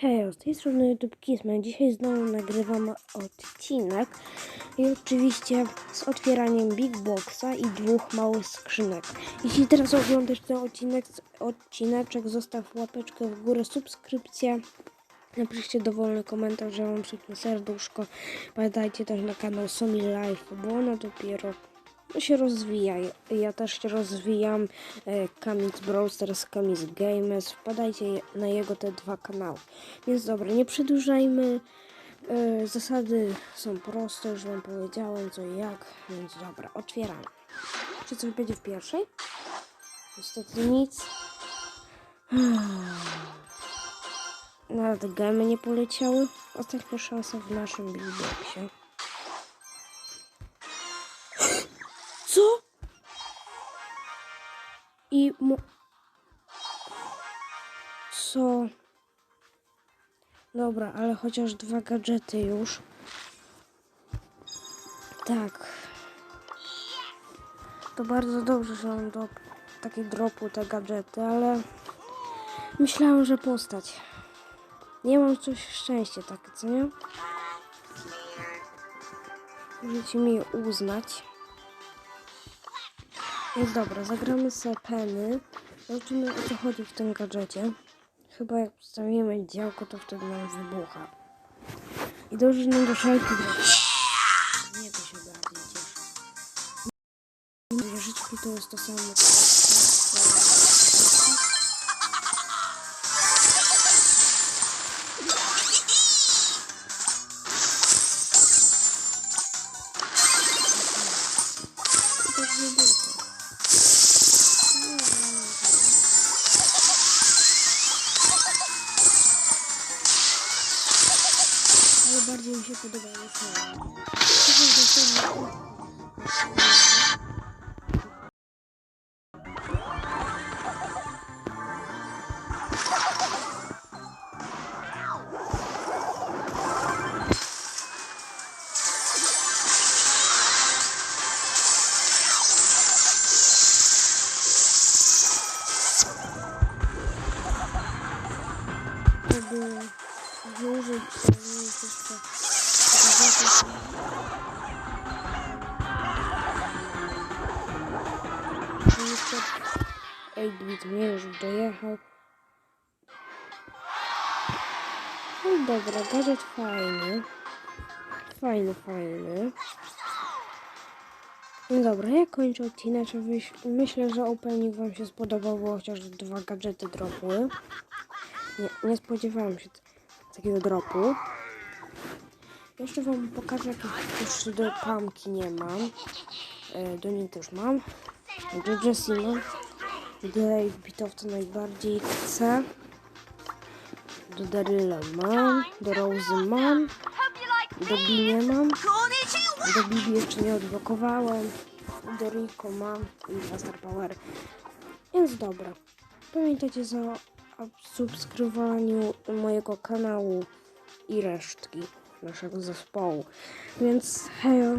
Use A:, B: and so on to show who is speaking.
A: Hej, z tej strony YouTube Kisman. Dzisiaj znowu nagrywam odcinek i oczywiście z otwieraniem Big Boxa i dwóch małych skrzynek. Jeśli teraz oglądasz ten odcinek, odcineczek, zostaw łapeczkę w górę, subskrypcję. Napiszcie dowolny komentarz, że wam przypnę serduszko. Pamiętajcie też na kanał Somi Life, bo ona dopiero się rozwija. Ja też się rozwijam. E, Kamix Browsters, Kamix Gamers. Wpadajcie na jego te dwa kanały. Więc dobra, nie przedłużajmy. E, Zasady są proste, już wam powiedziałem co i jak. Więc dobra, otwieramy. Czy coś będzie w pierwszej? Niestety nic. Nawet gemy nie poleciały. Ostatnia szansa w naszym Big Co? I mo... Co? Dobra, ale chociaż dwa gadżety już. Tak. To bardzo dobrze, że mam do takiej dropu te gadżety, ale myślałem, że postać. Nie mam coś szczęście takie, co nie? Możecie mi uznać. Więc dobra, zagramy sobie peny. Zobaczymy o co chodzi w tym gadżecie. Chyba jak postawimy działko, to wtedy nam wybucha. I dobrze, nam do szalki Nie, to się bardziej cieszę. Wieżyczki to jest to samo. Ale bardziej mi się podobało żeby wyłożyć wszystko. Ej, bit mnie już dojechał. No dobra, gadżet fajny. Fajny, fajny. No dobra, ja kończę odcinek. Myśl- Myślę, że opening wam się spodobał, bo chociaż dwa gadżety dropły. Nie, nie spodziewałem się t- takiego dropu. Jeszcze wam pokażę, jakie już do pamki nie mam. E, do niej też mam. Do Jessie mam. Do bitowca najbardziej chcę. Do Daryla mam. Do Rose mam. Do Bi mam. Do Bibi jeszcze nie odblokowałem. Do Rico mam. I dwa Star Power. Więc dobra. Pamiętajcie za subskrybowaniu mojego kanału i resztki naszego zespołu. Więc hejo.